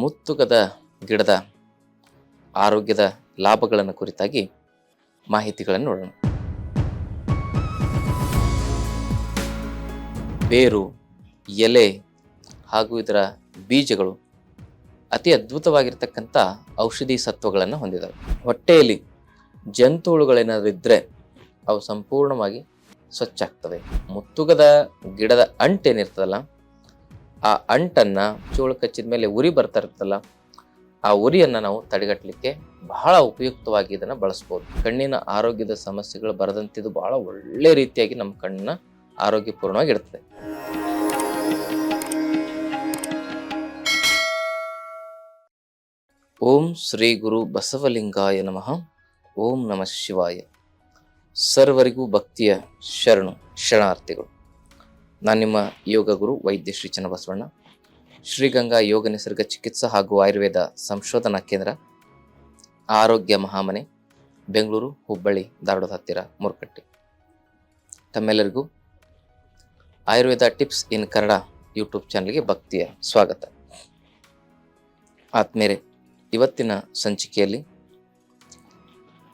ಮುತ್ತುಗದ ಗಿಡದ ಆರೋಗ್ಯದ ಲಾಭಗಳನ್ನು ಕುರಿತಾಗಿ ಮಾಹಿತಿಗಳನ್ನು ನೋಡೋಣ. ಬೇರು, ಎಲೆ ಹಾಗೂ ಇದರ ಬೀಜಗಳು ಅತಿ ಅದ್ಭುತವಾಗಿರ್ತಕ್ಕಂಥ ಔಷಧಿ ಸತ್ವಗಳನ್ನು ಹೊಂದಿದ್ದಾವೆ ಹೊಟ್ಟೆಯಲ್ಲಿ ಜಂತು ಹುಳುಗಳೇನಾದರೂ ಇದ್ದರೆ ಅವು ಸಂಪೂರ್ಣವಾಗಿ ಸ್ವಚ್ಛ ಆಗ್ತವೆ. ಮುತ್ತುಗದ ಗಿಡದ ಅಂಟೇನಿರ್ತದಲ್ಲ ಆ ಅಂಟನ್ನು ಚೋಳ ಕಚ್ಚಿದ ಮೇಲೆ ಉರಿ ಬರ್ತಾ ಇರ್ತಲ್ಲ ಆ ಉರಿಯನ್ನು ನಾವು ತಡೆಗಟ್ಟಲಿಕ್ಕೆ ಬಹಳ ಉಪಯುಕ್ತವಾಗಿ ಇದನ್ನು ಬಳಸ್ಬೋದು. ಕಣ್ಣಿನ ಆರೋಗ್ಯದ ಸಮಸ್ಯೆಗಳು ಬರದಂತಿದ್ದು ಬಹಳ ಒಳ್ಳೆ ರೀತಿಯಾಗಿ ನಮ್ಮ ಕಣ್ಣನ್ನ ಆರೋಗ್ಯಪೂರ್ಣವಾಗಿ ಇಡ್ತದೆ ಓಂ ಶ್ರೀ ಗುರು ಬಸವಲಿಂಗಾಯ ನಮಃ. ಓಂ ನಮಃ ಶಿವಾಯ. ಸರ್ವರಿಗೂ ಭಕ್ತಿಯ ಶರಣು, ಶರಣಾರ್ಥಿಗಳು. ನಾನು ನಿಮ್ಮ ಯೋಗ ಗುರು ವೈದ್ಯ ಶ್ರೀ ಚನ್ನಬಸವಣ್ಣ. ಶ್ರೀಗಂಗಾ ಯೋಗ ನಿಸರ್ಗ ಚಿಕಿತ್ಸಾ ಹಾಗೂ ಆಯುರ್ವೇದ ಸಂಶೋಧನಾ ಕೇಂದ್ರ, ಆರೋಗ್ಯ ಮಹಾಮನೆ, ಬೆಂಗಳೂರು, ಹುಬ್ಬಳ್ಳಿ, ಧಾರವಾಡದ ಹತ್ತಿರ, ಮುರುಕಟ್ಟೆ. ತಮ್ಮೆಲ್ಲರಿಗೂ Ayurveda tips in Kannada YouTube ಚಾನಲ್ಗೆ ಭಕ್ತಿಯ ಸ್ವಾಗತ. ಆತ್ಮೇರೆ, ಇವತ್ತಿನ ಸಂಚಿಕೆಯಲ್ಲಿ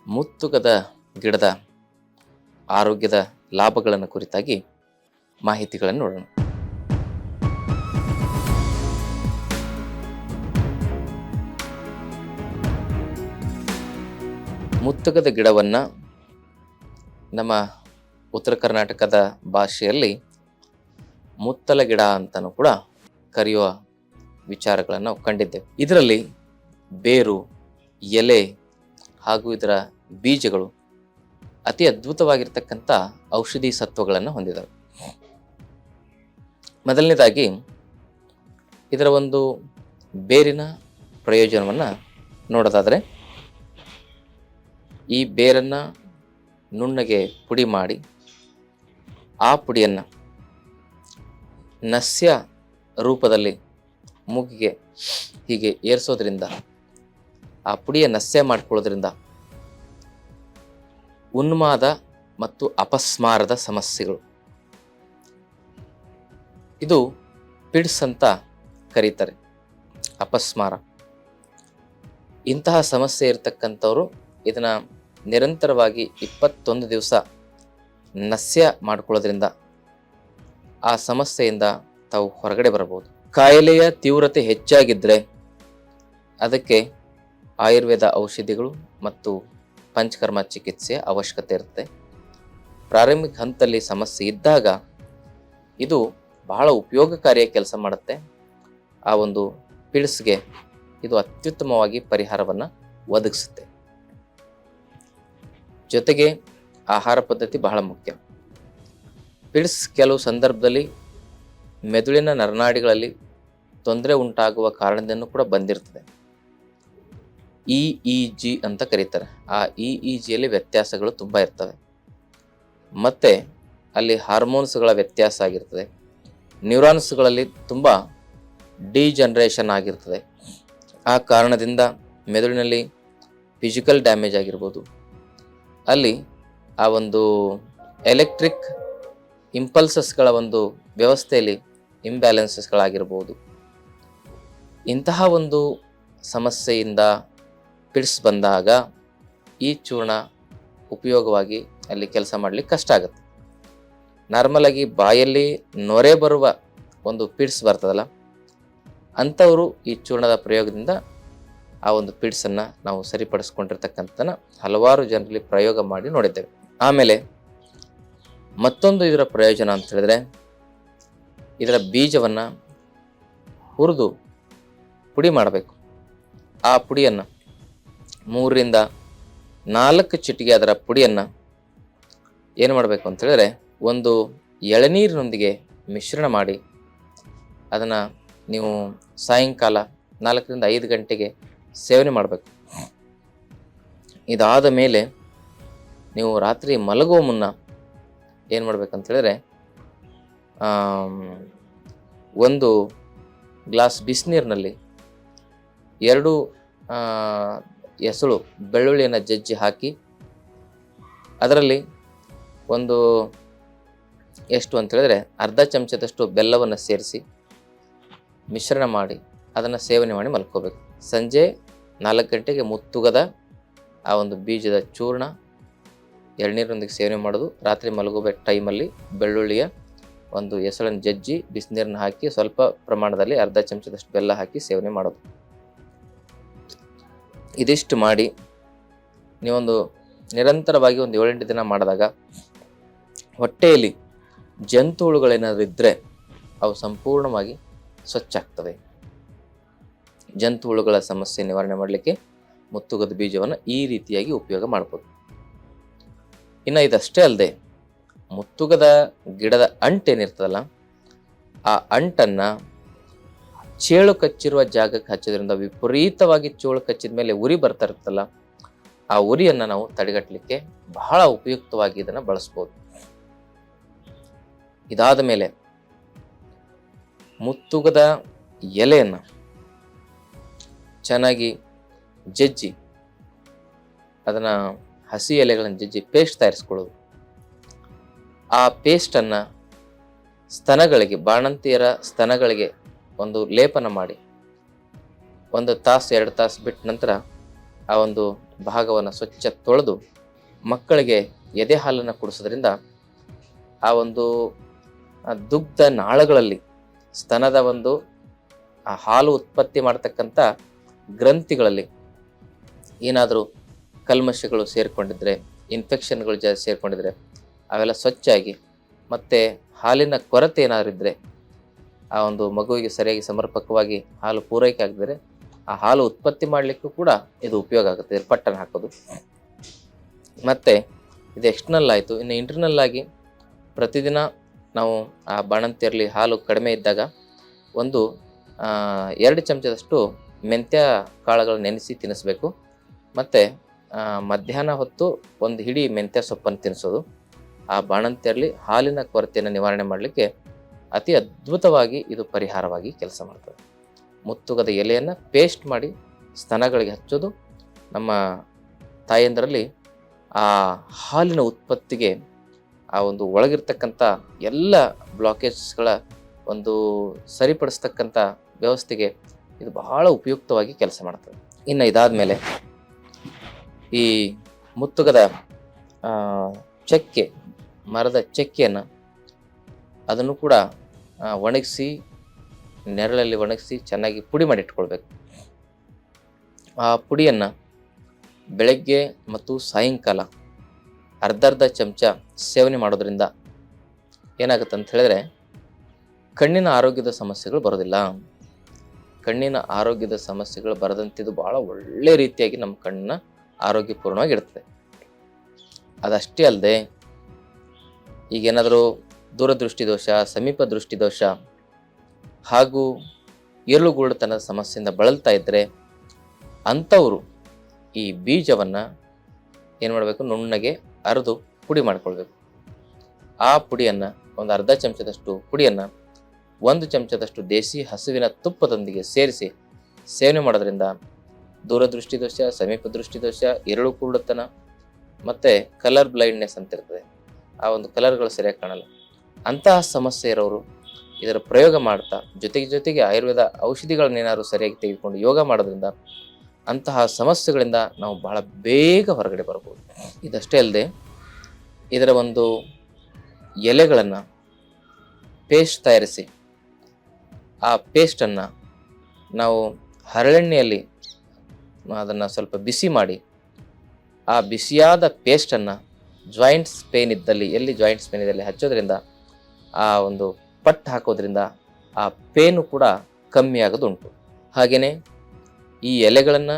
ಮುತ್ತುಗದ ಗಿಡದ ಆರೋಗ್ಯದ ಲಾಭಗಳನ್ನು ಕುರಿತಾಗಿ ಮಾಹಿತಿಗಳನ್ನು ನೋಡೋಣ. ಮುತ್ತುಗದ ಗಿಡವನ್ನ ನಮ್ಮ ಉತ್ತರ ಕರ್ನಾಟಕದ ಭಾಷೆಯಲ್ಲಿ ಮುತ್ತಲ ಗಿಡ ಅಂತಲೂ ಕೂಡ ಕರೆಯುವ ವಿಚಾರಗಳನ್ನು ನಾವು ಕಂಡಿದ್ದೇವೆ. ಇದರಲ್ಲಿ ಬೇರು, ಎಲೆ ಹಾಗೂ ಇದರ ಬೀಜಗಳು ಅತಿ ಅದ್ಭುತವಾಗಿರ್ತಕ್ಕಂಥ ಔಷಧಿ ಸತ್ವಗಳನ್ನು ಹೊಂದಿದ್ದಾವೆ ಮೊದಲನೇದಾಗಿ ಇದರ ಒಂದು ಬೇರಿನ ಪ್ರಯೋಜನವನ್ನು ನೋಡೋದಾದರೆ, ಈ ಬೇರನ್ನು ನುಣ್ಣಗೆ ಪುಡಿ ಮಾಡಿ ಆ ಪುಡಿಯನ್ನು ನಸ್ಯ ರೂಪದಲ್ಲಿ ಮೂಗಿಗೆ ಹೀಗೆ ಏರಿಸೋದ್ರಿಂದ, ಆ ಪುಡಿಯ ನಸ್ಯ ಮಾಡಿಕೊಳ್ಳೋದ್ರಿಂದ ಉನ್ಮಾದ ಮತ್ತು ಅಪಸ್ಮಾರದ ಸಮಸ್ಯೆಗಳು ಇದು ಪಿಡ್ಸ್ ಅಂತ ಕರೀತಾರೆ. ಅಪಸ್ಮಾರ. ಇಂತಹ ಸಮಸ್ಯೆ ಇರತಕ್ಕಂಥವ್ರು ಇದನ್ನು ನಿರಂತರವಾಗಿ ಇಪ್ಪತ್ತೊಂದು ದಿವಸ ನಸ್ಯ ಮಾಡಿಕೊಳ್ಳೋದ್ರಿಂದ ಆ ಸಮಸ್ಯೆಯಿಂದ ತಾವು ಹೊರಗಡೆ ಬರಬಹುದು. ಕಾಯಿಲೆಯ ತೀವ್ರತೆ ಹೆಚ್ಚಾಗಿದ್ದರೆ ಅದಕ್ಕೆ ಆಯುರ್ವೇದ ಔಷಧಿಗಳು ಮತ್ತು ಪಂಚಕರ್ಮ ಚಿಕಿತ್ಸೆಯ ಅವಶ್ಯಕತೆ ಇರುತ್ತೆ. ಪ್ರಾರಂಭಿಕ ಹಂತದಲ್ಲಿ ಸಮಸ್ಯೆ ಇದ್ದಾಗ ಇದು ಬಹಳ ಉಪಯೋಗಕಾರಿಯ ಕೆಲಸ ಮಾಡುತ್ತೆ. ಆ ಒಂದು ಪಿಡ್ಸ್ಗೆ ಇದು ಅತ್ಯುತ್ತಮವಾಗಿ ಪರಿಹಾರವನ್ನು ಒದಗಿಸುತ್ತೆ. ಜೊತೆಗೆ ಆಹಾರ ಪದ್ಧತಿ ಬಹಳ ಮುಖ್ಯ. ಪಿಡ್ಸ್ ಕೆಲವು ಸಂದರ್ಭದಲ್ಲಿ ಮೆದುಳಿನ ನರನಾಡಿಗಳಲ್ಲಿ ತೊಂದರೆ ಉಂಟಾಗುವ ಕಾರಣದಿಂದ ಕೂಡ ಬಂದಿರ್ತದೆ ಇ ಇ ಜಿ ಅಂತ ಕರೀತಾರೆ. ಆ ಇ ಇ ಜಿಯಲ್ಲಿ ವ್ಯತ್ಯಾಸಗಳು ತುಂಬ ಇರ್ತವೆ. ಮತ್ತು ಅಲ್ಲಿ ಹಾರ್ಮೋನ್ಸ್ಗಳ ವ್ಯತ್ಯಾಸ ಆಗಿರ್ತದೆ. ನ್ಯೂರಾನ್ಸ್ಗಳಲ್ಲಿ ತುಂಬ ಡಿಜನ್ರೇಷನ್ ಆಗಿರ್ತದೆ. ಆ ಕಾರಣದಿಂದ ಮೆದುಳಿನಲ್ಲಿ ಫಿಸಿಕಲ್ ಡ್ಯಾಮೇಜ್ ಆಗಿರ್ಬೋದು. ಅಲ್ಲಿ ಆ ಒಂದು ಎಲೆಕ್ಟ್ರಿಕ್ ಇಂಪಲ್ಸಸ್ಗಳ ಒಂದು ವ್ಯವಸ್ಥೆಯಲ್ಲಿ ಇಂಬ್ಯಾಲೆನ್ಸಸ್ಗಳಾಗಿರ್ಬೋದು. ಇಂತಹ ಒಂದು ಸಮಸ್ಯೆಯಿಂದ ಪಿಡ್ಸ್ ಬಂದಾಗ ಈ ಚೂರ್ಣ ಉಪಯೋಗವಾಗಿ ಅಲ್ಲಿ ಕೆಲಸ ಮಾಡಲಿಕ್ಕೆ ಕಷ್ಟ ಆಗುತ್ತೆ. ನಾರ್ಮಲಾಗಿ ಬಾಯಲ್ಲಿ ನೊರೆ ಬರುವ ಒಂದು ಪಿಡ್ಸ್ ಬರ್ತದಲ್ಲ, ಅಂಥವರು ಈ ಚೂರ್ಣದ ಪ್ರಯೋಗದಿಂದ ಆ ಒಂದು ಪಿಡ್ಸನ್ನು ನಾವು ಸರಿಪಡಿಸ್ಕೊಂಡಿರ್ತಕ್ಕಂಥನ ಹಲವಾರು ಜನರಲ್ಲಿ ಪ್ರಯೋಗ ಮಾಡಿ ನೋಡಿದ್ದೇವೆ. ಆಮೇಲೆ ಮತ್ತೊಂದು ಇದರ ಪ್ರಯೋಜನ ಅಂತ ಹೇಳಿದ್ರೆ, ಇದರ ಬೀಜವನ್ನು ಹುರಿದು ಪುಡಿ ಮಾಡಬೇಕು. ಆ ಪುಡಿಯನ್ನು ಮೂರರಿಂದ ನಾಲ್ಕು ಚಿಟಿಗೆ ಅದರ ಪುಡಿಯನ್ನು ಏನು ಮಾಡಬೇಕು ಅಂತ ಹೇಳಿದ್ರೆ ಒಂದು ಎಳನೀರಿನೊಂದಿಗೆ ಮಿಶ್ರಣ ಮಾಡಿ ಅದನ್ನು ನೀವು ಸಾಯಂಕಾಲ ನಾಲ್ಕರಿಂದ ಐದು ಗಂಟೆಗೆ ಸೇವನೆ ಮಾಡಬೇಕು. ಇದಾದ ಮೇಲೆ ನೀವು ರಾತ್ರಿ ಮಲಗುವ ಮುನ್ನ ಏನು ಮಾಡಬೇಕಂತೇಳಿದ್ರೆ ಒಂದು ಗ್ಲಾಸ್ ಬಿಸಿನೀರಿನಲ್ಲಿ ಎರಡು ಎಸಳು ಬೆಳ್ಳುಳ್ಳಿಯನ್ನು ಜಜ್ಜಿ ಹಾಕಿ ಅದರಲ್ಲಿ ಒಂದು ಎಷ್ಟು ಅಂತ ಹೇಳಿದ್ರೆ ಅರ್ಧ ಚಮಚದಷ್ಟು ಬೆಲ್ಲವನ್ನು ಸೇರಿಸಿ ಮಿಶ್ರಣ ಮಾಡಿ ಅದನ್ನು ಸೇವನೆ ಮಾಡಿ ಮಲ್ಕೋಬೇಕು. ಸಂಜೆ ನಾಲ್ಕು ಗಂಟೆಗೆ ಮುತ್ತುಗದ ಆ ಒಂದು ಬೀಜದ ಚೂರ್ಣ ಎಳ್ನೀರೊಂದಿಗೆ ಸೇವನೆ ಮಾಡೋದು. ರಾತ್ರಿ ಮಲಗೋಬೇಕು ಟೈಮಲ್ಲಿ ಬೆಳ್ಳುಳ್ಳಿಯ ಒಂದು ಹೆಸಳನ್ನು ಜಜ್ಜಿ ಬಿಸಿನೀರನ್ನ ಹಾಕಿ ಸ್ವಲ್ಪ ಪ್ರಮಾಣದಲ್ಲಿ ಅರ್ಧ ಚಮಚದಷ್ಟು ಬೆಲ್ಲ ಹಾಕಿ ಸೇವನೆ ಮಾಡೋದು. ಇದಿಷ್ಟು ಮಾಡಿ ನೀವೊಂದು ನಿರಂತರವಾಗಿ ಒಂದು ಏಳೆಂಟು ದಿನ ಮಾಡಿದಾಗ ಹೊಟ್ಟೆಯಲ್ಲಿ ಜಂತು ಹುಳುಗಳೇನಾದರೂ ಇದ್ದರೆ ಅವು ಸಂಪೂರ್ಣವಾಗಿ ಸ್ವಚ್ಛ ಜಂತು ಹುಳುಗಳ ಸಮಸ್ಯೆ ನಿವಾರಣೆ ಮಾಡಲಿಕ್ಕೆ ಮುತ್ತುಗದ ಬೀಜವನ್ನು ಈ ರೀತಿಯಾಗಿ ಉಪಯೋಗ ಮಾಡ್ಬೋದು. ಇನ್ನು ಇದಷ್ಟೇ ಅಲ್ಲದೆ ಮುತ್ತುಗದ ಗಿಡದ ಅಂಟೇನಿರ್ತದಲ್ಲ ಆ ಅಂಟನ್ನು ಚೇಳು ಕಚ್ಚಿರುವ ಜಾಗಕ್ಕೆ ಹಚ್ಚೋದ್ರಿಂದ ವಿಪರೀತವಾಗಿ ಚೇಳು ಕಚ್ಚಿದ ಮೇಲೆ ಉರಿ ಬರ್ತಾ ಇರ್ತಲ್ಲ ಆ ಉರಿಯನ್ನು ನಾವು ತಡೆಗಟ್ಟಲಿಕ್ಕೆ ಬಹಳ ಉಪಯುಕ್ತವಾಗಿ ಇದನ್ನು ಬಳಸ್ಬೋದು. ಇದಾದ ಮೇಲೆ ಮುತ್ತುಗದ ಎಲೆಯನ್ನು ಚೆನ್ನಾಗಿ ಜಜ್ಜಿ, ಅದನ್ನು ಹಸಿ ಎಲೆಗಳನ್ನು ಜಜ್ಜಿ ಪೇಸ್ಟ್ ತಯಾರಿಸ್ಕೊಳ್ಳೋದು. ಆ ಪೇಸ್ಟನ್ನು ಸ್ತನಗಳಿಗೆ, ಬಾಣಂತಿಯರ ಸ್ತನಗಳಿಗೆ ಒಂದು ಲೇಪನ ಮಾಡಿ, ಒಂದು ತಾಸು, ಎರಡು ತಾಸು ಬಿಟ್ಟ ನಂತರ ಆ ಒಂದು ಭಾಗವನ್ನು ಸ್ವಚ್ಛ ತೊಳೆದು ಮಕ್ಕಳಿಗೆ ಎದೆ ಹಾಲನ್ನು ಕುಡಿಸೋದ್ರಿಂದ ಆ ಒಂದು ದುಗ್ಧ ನಾಳಗಳಲ್ಲಿ ಸ್ತನದ ಒಂದು, ಆ ಹಾಲು ಉತ್ಪತ್ತಿ ಮಾಡ್ತಕ್ಕಂಥ ಗ್ರಂಥಿಗಳಲ್ಲಿ ಏನಾದರೂ ಕಲ್ಮಶಗಳು ಸೇರಿಕೊಂಡಿದ್ರೆ ಇನ್ಫೆಕ್ಷನ್ಗಳು ಜಾ, ಸೇರಿಕೊಂಡಿದ್ರೆ, ಅವೆಲ್ಲ ಸ್ವಚ್ಛಾಗಿ ಮತ್ತು ಹಾಲಿನ ಕೊರತೆ ಏನಾದರೂ ಇದ್ದರೆ ಆ ಒಂದು ಮಗುವಿಗೆ ಸರಿಯಾಗಿ ಸಮರ್ಪಕವಾಗಿ ಹಾಲು ಪೂರೈಕೆ ಆಗದಿದ್ರೆ, ಆ ಹಾಲು ಉತ್ಪತ್ತಿ ಮಾಡಲಿಕ್ಕೂ ಕೂಡ ಇದು ಉಪಯೋಗ ಆಗುತ್ತೆ ಪಟ್ಟಣ ಹಾಕೋದು. ಮತ್ತು ಇದು ಎಕ್ಸ್ಟರ್ನಲ್ ಆಯಿತು, ಇನ್ನು ಇಂಟರ್ನಲ್ ಆಗಿ ಪ್ರತಿದಿನ ನಾವು ಆ ಬಾಣಂತಿಯರಲ್ಲಿ ಹಾಲು ಕಡಿಮೆ ಇದ್ದಾಗ ಒಂದು ಎರಡು ಚಮಚದಷ್ಟು ಮೆಂತ್ಯ ಕಾಳುಗಳು ನೆನೆಸಿ ತಿನ್ನಿಸ್ಬೇಕು. ಮತ್ತು ಮಧ್ಯಾಹ್ನ ಹೊತ್ತು ಒಂದು ಹಿಡಿ ಮೆಂತ್ಯ ಸೊಪ್ಪನ್ನು ತಿನ್ನಿಸೋದು. ಆ ಬಾಣಂತಿಯರಲ್ಲಿ ಹಾಲಿನ ಕೊರತೆಯನ್ನು ನಿವಾರಣೆ ಮಾಡಲಿಕ್ಕೆ ಅತಿ ಅದ್ಭುತವಾಗಿ ಇದು ಪರಿಹಾರವಾಗಿ ಕೆಲಸ ಮಾಡ್ತದೆ. ಮುತ್ತುಗದ ಎಲೆಯನ್ನು ಪೇಸ್ಟ್ ಮಾಡಿ ಸ್ತನಗಳಿಗೆ ಹಚ್ಚೋದು. ನಮ್ಮ ತಾಯಂದರಲ್ಲಿ ಆ ಹಾಲಿನ ಉತ್ಪತ್ತಿಗೆ ಆ ಒಂದು ಒಳಗಿರ್ತಕ್ಕಂಥ ಎಲ್ಲ ಬ್ಲಾಕೇಜ್ಗಳ ಒಂದು ಸರಿಪಡಿಸ್ತಕ್ಕಂಥ ವ್ಯವಸ್ಥೆಗೆ ಇದು ಬಹಳ ಉಪಯುಕ್ತವಾಗಿ ಕೆಲಸ ಮಾಡ್ತದೆ. ಇನ್ನು ಇದಾದ ಮೇಲೆ ಈ ಮುತ್ತುಗದ ಚಕ್ಕೆ, ಮರದ ಚಕ್ಕೆಯನ್ನು ಅದನ್ನು ಕೂಡ ಒಣಗಿಸಿ, ನೆರಳಲ್ಲಿ ಒಣಗಿಸಿ ಚೆನ್ನಾಗಿ ಪುಡಿ ಮಾಡಿ ಇಟ್ಕೊಳ್ಬೇಕು. ಆ ಪುಡಿಯನ್ನು ಬೆಳಗ್ಗೆ ಮತ್ತು ಸಾಯಂಕಾಲ ಅರ್ಧರ್ಧ ಚಮಚ ಸೇವನೆ ಮಾಡೋದ್ರಿಂದ ಏನಾಗುತ್ತೆ ಅಂತ ಹೇಳಿದ್ರೆ ಕಣ್ಣಿನ ಆರೋಗ್ಯದ ಸಮಸ್ಯೆಗಳು ಬರೋದಿಲ್ಲ. ಕಣ್ಣಿನ ಆರೋಗ್ಯದ ಸಮಸ್ಯೆಗಳು ಬರದಂತಿದ್ದು ಭಾಳ ಒಳ್ಳೆ ರೀತಿಯಾಗಿ ನಮ್ಮ ಕಣ್ಣನ್ನ ಆರೋಗ್ಯಪೂರ್ಣವಾಗಿ ಇಡ್ತದೆ ಅದಷ್ಟೇ ಅಲ್ಲದೆ ಈಗೇನಾದರೂ ದೂರದೃಷ್ಟಿ ದೋಷ, ಸಮೀಪ ದೃಷ್ಟಿ ದೋಷ ಹಾಗೂ ಏರುಳುಗೂಡುತನದ ಸಮಸ್ಯೆಯಿಂದ ಬಳಲ್ತಾ ಇದ್ದರೆ ಅಂಥವರು ಈ ಬೀಜವನ್ನು ಏನು ಮಾಡಬೇಕು ನುಣ್ಣಗೆ ಅರೆದು ಪುಡಿ ಮಾಡ್ಕೊಳ್ಬೇಕು. ಆ ಪುಡಿಯನ್ನು ಒಂದು ಅರ್ಧ ಚಮಚದಷ್ಟು ಪುಡಿಯನ್ನು ಒಂದು ಚಮಚದಷ್ಟು ದೇಸಿ ಹಸುವಿನ ತುಪ್ಪದೊಂದಿಗೆ ಸೇರಿಸಿ ಸೇವನೆ ಮಾಡೋದ್ರಿಂದ ದೂರದೃಷ್ಟಿ ದೋಷ ಸಮೀಪ ದೃಷ್ಟಿ ದೋಷ ಎರಳು ಕೂಡತನ ಮತ್ತು ಕಲರ್ ಬ್ಲೈಂಡ್ನೆಸ್ ಅಂತ ಇರ್ತದೆ. ಆ ಒಂದು ಕಲರ್ಗಳು ಸರಿಯಾಗಿ ಕಾಣಲ್ಲ. ಅಂತಹ ಸಮಸ್ಯೆ ಇರೋರು ಇದರ ಪ್ರಯೋಗ ಮಾಡ್ತಾ ಜೊತೆಗೆ ಜೊತೆಗೆ ಆಯುರ್ವೇದ ಔಷಧಿಗಳನ್ನೇನಾದ್ರು ಸರಿಯಾಗಿ ತೆಗೆದುಕೊಂಡು ಯೋಗ ಮಾಡೋದ್ರಿಂದ ಅಂತಹ ಸಮಸ್ಯೆಗಳಿಂದ ನಾವು ಬಹಳ ಬೇಗ ಹೊರಗಡೆ ಬರ್ಬೋದು. ಇದಷ್ಟೇ ಅಲ್ಲದೆ ಇದರ ಒಂದು ಎಲೆಗಳನ್ನು ಪೇಸ್ಟ್ ತಯಾರಿಸಿ ಆ ಪೇಸ್ಟನ್ನು ನಾವು ಹರಳೆಣ್ಣೆಯಲ್ಲಿ ಅದನ್ನು ಸ್ವಲ್ಪ ಬಿಸಿ ಮಾಡಿ ಆ ಬಿಸಿಯಾದ ಪೇಸ್ಟನ್ನು ಜಾಯಿಂಟ್ಸ್ ಪೇನ್ ಇದ್ದಲ್ಲಿ, ಎಲ್ಲಿ ಜಾಯಿಂಟ್ಸ್ ಪೇನ್ ಇದ್ದಲ್ಲಿ ಹಚ್ಚೋದ್ರಿಂದ ಆ ಒಂದು ಪಟ್ಟು ಹಾಕೋದ್ರಿಂದ ಆ ಪೇನು ಕೂಡ ಕಮ್ಮಿ ಆಗೋದುಂಟು. ಹಾಗೆಯೇ ಈ ಎಲೆಗಳನ್ನು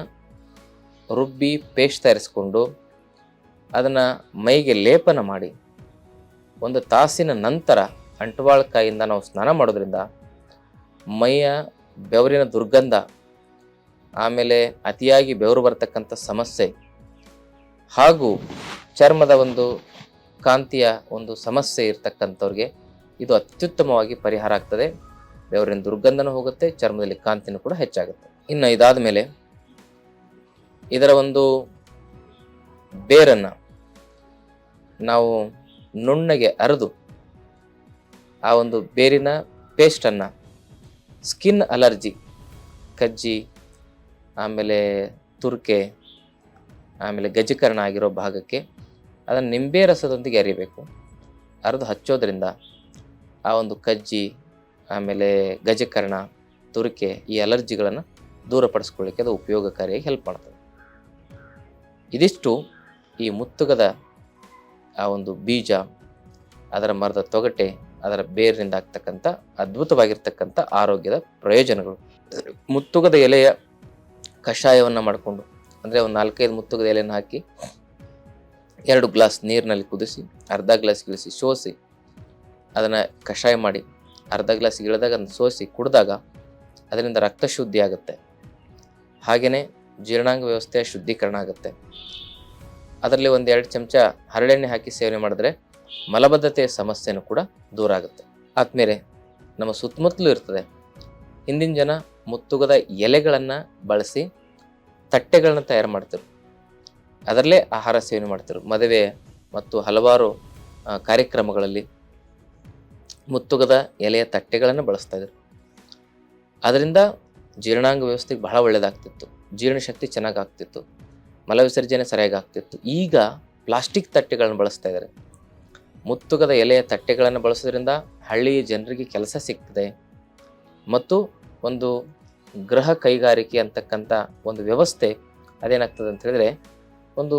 ರುಬ್ಬಿ ಪೇಸ್ಟ್ ತಯಾರಿಸಿಕೊಂಡು ಅದನ್ನು ಮೈಗೆ ಲೇಪನ ಮಾಡಿ ಒಂದು ತಾಸಿನ ನಂತರ ಅಂಟವಾಳಕಾಯಿಂದ ನಾವು ಸ್ನಾನ ಮಾಡೋದ್ರಿಂದ ಮೈಯ ಬೆವರಿನ ದುರ್ಗಂಧ, ಆಮೇಲೆ ಅತಿಯಾಗಿ ಬೆವರು ಬರತಕ್ಕಂಥ ಸಮಸ್ಯೆ ಹಾಗೂ ಚರ್ಮದ ಒಂದು ಕಾಂತಿಯ ಒಂದು ಸಮಸ್ಯೆ ಇರತಕ್ಕಂಥವ್ರಿಗೆ ಇದು ಅತ್ಯುತ್ತಮವಾಗಿ ಪರಿಹಾರ ಆಗ್ತದೆ. ಬೆವರಿನ ದುರ್ಗಂಧನೂ ಹೋಗುತ್ತೆ, ಚರ್ಮದಲ್ಲಿ ಕಾಂತಿನೂ ಕೂಡ ಹೆಚ್ಚಾಗುತ್ತೆ. ಇನ್ನು ಇದಾದ ಮೇಲೆ ಇದರ ಒಂದು ಬೇರನ್ನು ನಾವು ನುಣ್ಣಗೆ ಅರೆದು ಆ ಒಂದು ಬೇರಿನ ಪೇಸ್ಟನ್ನು, ಸ್ಕಿನ್ ಅಲರ್ಜಿ, ಕಜ್ಜಿ, ಆಮೇಲೆ ತುರ್ಕೆ, ಆಮೇಲೆ ಗಜಕರಣ ಆಗಿರೋ ಭಾಗಕ್ಕೆ ಅದನ್ನು ನಿಂಬೆ ರಸದೊಂದಿಗೆ ಅರಿಬೇಕು ಅರೆದು ಹಚ್ಚೋದ್ರಿಂದ ಆ ಒಂದು ಕಜ್ಜಿ, ಆಮೇಲೆ ಗಜಕರ್ಣ, ತುರಿಕೆ ಈ ಅಲರ್ಜಿಗಳನ್ನು ದೂರಪಡಿಸ್ಕೊಳ್ಳಿಕ್ಕೆ ಅದು ಉಪಯೋಗಕಾರಿಯಾಗಿ ಹೆಲ್ಪ್ ಮಾಡ್ತದೆ. ಇದಿಷ್ಟು ಈ ಮುತ್ತುಗದ ಆ ಒಂದು ಬೀಜ, ಅದರ ಮರದ ತೊಗಟೆ, ಅದರ ಬೇರಿನಿಂದ ಆಗ್ತಕ್ಕಂಥ ಅದ್ಭುತವಾಗಿರ್ತಕ್ಕಂಥ ಆರೋಗ್ಯದ ಪ್ರಯೋಜನಗಳು. ಮುತ್ತುಗದ ಎಲೆಯ ಕಷಾಯವನ್ನು ಮಾಡಿಕೊಂಡು, ಅಂದರೆ ಒಂದು ನಾಲ್ಕೈದು ಮುತ್ತುಗದ ಎಲೆಯನ್ನು ಹಾಕಿ, ಎರಡು ಗ್ಲಾಸ್ ನೀರಿನಲ್ಲಿ ಕುದಿಸಿ, ಅರ್ಧ ಗ್ಲಾಸ್ ಗಿಳಿಸಿ ಸೋಸಿ, ಅದನ್ನು ಕಷಾಯ ಮಾಡಿ, ಅರ್ಧ ಗ್ಲಾಸ್ ಇಳಿದಾಗ ಅದನ್ನು ಸೋಸಿ ಕುಡಿದಾಗ, ಅದರಿಂದ ರಕ್ತ ಶುದ್ಧಿ ಆಗುತ್ತೆ. ಹಾಗೆಯೇ ಜೀರ್ಣಾಂಗ ವ್ಯವಸ್ಥೆ ಶುದ್ಧೀಕರಣ ಆಗುತ್ತೆ. ಅದರಲ್ಲಿ ಒಂದು ಎರಡು ಚಮಚ ಹರಳೆಣ್ಣೆ ಹಾಕಿ ಸೇವನೆ ಮಾಡಿದ್ರೆ ಮಲಬದ್ಧತೆಯ ಸಮಸ್ಯೆನೂ ಕೂಡ ದೂರ ಆಗುತ್ತೆ. ಆದ್ಮೇಲೆ ನಮ್ಮ ಸುತ್ತಮುತ್ತಲೂ ಇರ್ತದೆ. ಹಿಂದಿನ ಜನ ಮುತ್ತುಗದ ಎಲೆಗಳನ್ನು ಬಳಸಿ ತಟ್ಟೆಗಳನ್ನ ತಯಾರು ಮಾಡ್ತಾರೆ. ಅದರಲ್ಲೇ ಆಹಾರ ಸೇವನೆ ಮಾಡ್ತಾರೆ. ಮದುವೆ ಮತ್ತು ಹಲವಾರು ಕಾರ್ಯಕ್ರಮಗಳಲ್ಲಿ ಮುತ್ತುಗದ ಎಲೆಯ ತಟ್ಟೆಗಳನ್ನು ಬಳಸ್ತಾ ಇದ್ರು. ಅದರಿಂದ ಜೀರ್ಣಾಂಗ ವ್ಯವಸ್ಥೆಗೆ ಬಹಳ ಒಳ್ಳೆಯದಾಗ್ತಿತ್ತು ಜೀರ್ಣಶಕ್ತಿ ಚೆನ್ನಾಗಿ ಆಗ್ತಿತ್ತು ಮಲವಿಸರ್ಜನೆ ಸರಿಯಾಗಿ ಆಗ್ತಿತ್ತು ಈಗ ಪ್ಲಾಸ್ಟಿಕ್ ತಟ್ಟೆಗಳನ್ನು ಬಳಸ್ತಾ ಇದ್ದಾರೆ. ಮುತ್ತುಗದ ಎಲೆಯ ತಟ್ಟೆಗಳನ್ನು ಬಳಸೋದ್ರಿಂದ ಹಳ್ಳಿಯ ಜನರಿಗೆ ಕೆಲಸ ಸಿಗ್ತದೆ. ಮತ್ತು ಒಂದು ಗೃಹ ಕೈಗಾರಿಕೆ ಅಂತಕ್ಕಂಥ ಒಂದು ವ್ಯವಸ್ಥೆ ಅದೇನಾಗ್ತದೆ ಅಂತ ಹೇಳಿದ್ರೆ ಒಂದು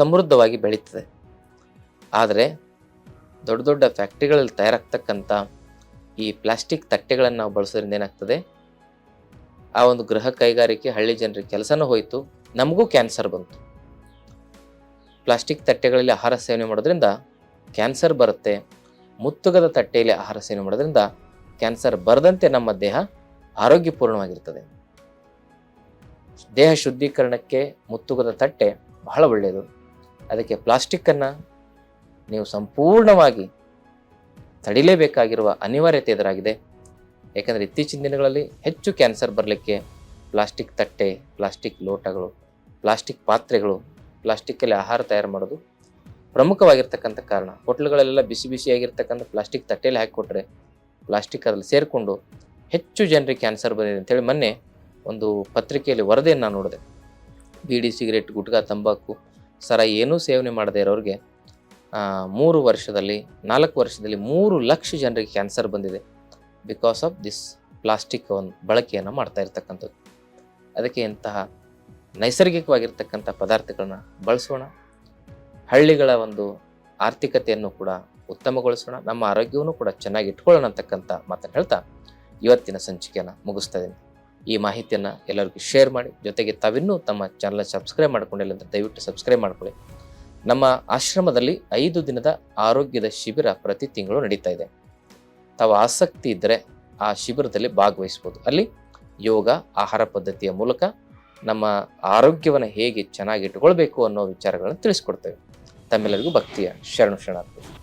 ಸಮೃದ್ಧವಾಗಿ ಬೆಳೀತದೆ. ಆದರೆ ದೊಡ್ಡ ದೊಡ್ಡ ಫ್ಯಾಕ್ಟ್ರಿಗಳಲ್ಲಿ ತಯಾರಾಗ್ತಕ್ಕಂಥ ಈ ಪ್ಲಾಸ್ಟಿಕ್ ತಟ್ಟೆಗಳನ್ನು ನಾವು ಬಳಸೋದ್ರಿಂದ ಏನಾಗ್ತದೆ? ಆ ಒಂದು ಗೃಹ ಕೈಗಾರಿಕೆ ಹಳ್ಳಿ ಜನರಿಗೆ ಕೆಲಸನೂ ಹೋಯಿತು, ನಮಗೂ ಕ್ಯಾನ್ಸರ್ ಬಂತು. ಪ್ಲಾಸ್ಟಿಕ್ ತಟ್ಟೆಗಳಲ್ಲಿ ಆಹಾರ ಸೇವನೆ ಮಾಡೋದ್ರಿಂದ ಕ್ಯಾನ್ಸರ್ ಬರುತ್ತೆ, ಮುತ್ತುಗದ ತಟ್ಟೆಯಲ್ಲಿ ಆಹಾರ ಸೇವನೆ ಮಾಡೋದ್ರಿಂದ ಕ್ಯಾನ್ಸರ್ ಬರದಂತೆ ನಮ್ಮ ದೇಹ ಆರೋಗ್ಯಪೂರ್ಣವಾಗಿರ್ತದೆ. ದೇಹ ಶುದ್ಧೀಕರಣಕ್ಕೆ ಮುತ್ತುಗದ ತಟ್ಟೆ ಬಹಳ ಒಳ್ಳೆಯದು. ಅದಕ್ಕೆ ಪ್ಲಾಸ್ಟಿಕ್ಕನ್ನು ನೀವು ಸಂಪೂರ್ಣವಾಗಿ ತಡಿಲೇಬೇಕಾಗಿರುವ ಅನಿವಾರ್ಯತೆ ಎದುರಾಗಿದೆ. ಯಾಕಂದರೆ ಇತ್ತೀಚಿನ ದಿನಗಳಲ್ಲಿ ಹೆಚ್ಚು ಕ್ಯಾನ್ಸರ್ ಬರಲಿಕ್ಕೆ ಪ್ಲಾಸ್ಟಿಕ್ ತಟ್ಟೆ, ಪ್ಲಾಸ್ಟಿಕ್ ಲೋಟಗಳು, ಪ್ಲಾಸ್ಟಿಕ್ ಪಾತ್ರೆಗಳು ಪ್ಲಾಸ್ಟಿಕ್ಕಲ್ಲಿ ಆಹಾರ ತಯಾರು ಮಾಡೋದು ಪ್ರಮುಖವಾಗಿರ್ತಕ್ಕಂಥ ಕಾರಣ. ಹೋಟ್ಲುಗಳಲ್ಲೆಲ್ಲ ಬಿಸಿ ಬಿಸಿಯಾಗಿರ್ತಕ್ಕಂಥ ಪ್ಲಾಸ್ಟಿಕ್ ತಟ್ಟೆಯಲ್ಲಿ ಹಾಕಿಕೊಟ್ರೆ ಪ್ಲಾಸ್ಟಿಕ್ ಅದರಲ್ಲಿ ಸೇರಿಕೊಂಡು ಹೆಚ್ಚು ಜನರಿಗೆ ಕ್ಯಾನ್ಸರ್ ಬಂದಿದೆ ಅಂತೇಳಿ ಮೊನ್ನೆ ಒಂದು ಪತ್ರಿಕೆಯಲ್ಲಿ ವರದಿಯನ್ನು ನಾನು ನೋಡಿದೆ. ಬೀಡಿ, ಸಿಗರೇಟ್, ಗುಟ್ಕಾ, ತಂಬಾಕು, ಸರ ಏನೂ ಸೇವನೆ ಮಾಡದೇ ಇರೋರಿಗೆ ಮೂರು ವರ್ಷದಲ್ಲಿ, ನಾಲ್ಕು ವರ್ಷದಲ್ಲಿ ಮೂರು ಲಕ್ಷ ಜನರಿಗೆ ಕ್ಯಾನ್ಸರ್ ಬಂದಿದೆ. ಬಿಕಾಸ್ ಆಫ್ ದಿಸ್ ಪ್ಲಾಸ್ಟಿಕ್ ಒಂದು ಬಳಕೆಯನ್ನು ಮಾಡ್ತಾ ಇರ್ತಕ್ಕಂಥದ್ದು. ಅದಕ್ಕೆ ಇಂತಹ ನೈಸರ್ಗಿಕವಾಗಿರ್ತಕ್ಕಂಥ ಪದಾರ್ಥಗಳನ್ನ ಬಳಸೋಣ. ಹಳ್ಳಿಗಳ ಒಂದು ಆರ್ಥಿಕತೆಯನ್ನು ಕೂಡ ಉತ್ತಮಗೊಳಿಸೋಣ. ನಮ್ಮ ಆರೋಗ್ಯವನ್ನು ಕೂಡ ಚೆನ್ನಾಗಿ ಇಟ್ಕೊಳ್ಳೋಣ ಅಂತಕ್ಕಂಥ ಮಾತನ್ನು ಹೇಳ್ತಾ ಇವತ್ತಿನ ಸಂಚಿಕೆಯನ್ನು ಮುಗಿಸ್ತಾ ಇದ್ದೀನಿ. ಈ ಮಾಹಿತಿಯನ್ನು ಎಲ್ಲರಿಗೂ ಶೇರ್ ಮಾಡಿ. ಜೊತೆಗೆ ತಾವಿನ್ನೂ ತಮ್ಮ ಚಾನಲ್ ಸಬ್ಸ್ಕ್ರೈಬ್ ಮಾಡ್ಕೊಂಡಿಲ್ಲ ಅಂದರೆ ದಯವಿಟ್ಟು ಸಬ್ಸ್ಕ್ರೈಬ್ ಮಾಡ್ಕೊಳ್ಳಿ. ನಮ್ಮ ಆಶ್ರಮದಲ್ಲಿ ಐದು ದಿನದ ಆರೋಗ್ಯದ ಶಿಬಿರ ಪ್ರತಿ ತಿಂಗಳು ನಡೀತಾ ಇದೆ. ತಾವು ಆಸಕ್ತಿ ಇದ್ದರೆ ಆ ಶಿಬಿರದಲ್ಲಿ ಭಾಗವಹಿಸ್ಬೋದು. ಅಲ್ಲಿ ಯೋಗ, ಆಹಾರ ಪದ್ಧತಿಯ ಮೂಲಕ ನಮ್ಮ ಆರೋಗ್ಯವನ್ನು ಹೇಗೆ ಚೆನ್ನಾಗಿ ಇಟ್ಕೊಳ್ಬೇಕು ಅನ್ನೋ ವಿಚಾರಗಳನ್ನು ತಿಳಿಸ್ಕೊಡ್ತೇವೆ. ತಮ್ಮೆಲ್ಲರಿಗೂ ಭಕ್ತಿಯ ಶರಣು ಶರಣಾರ್ಥಿ.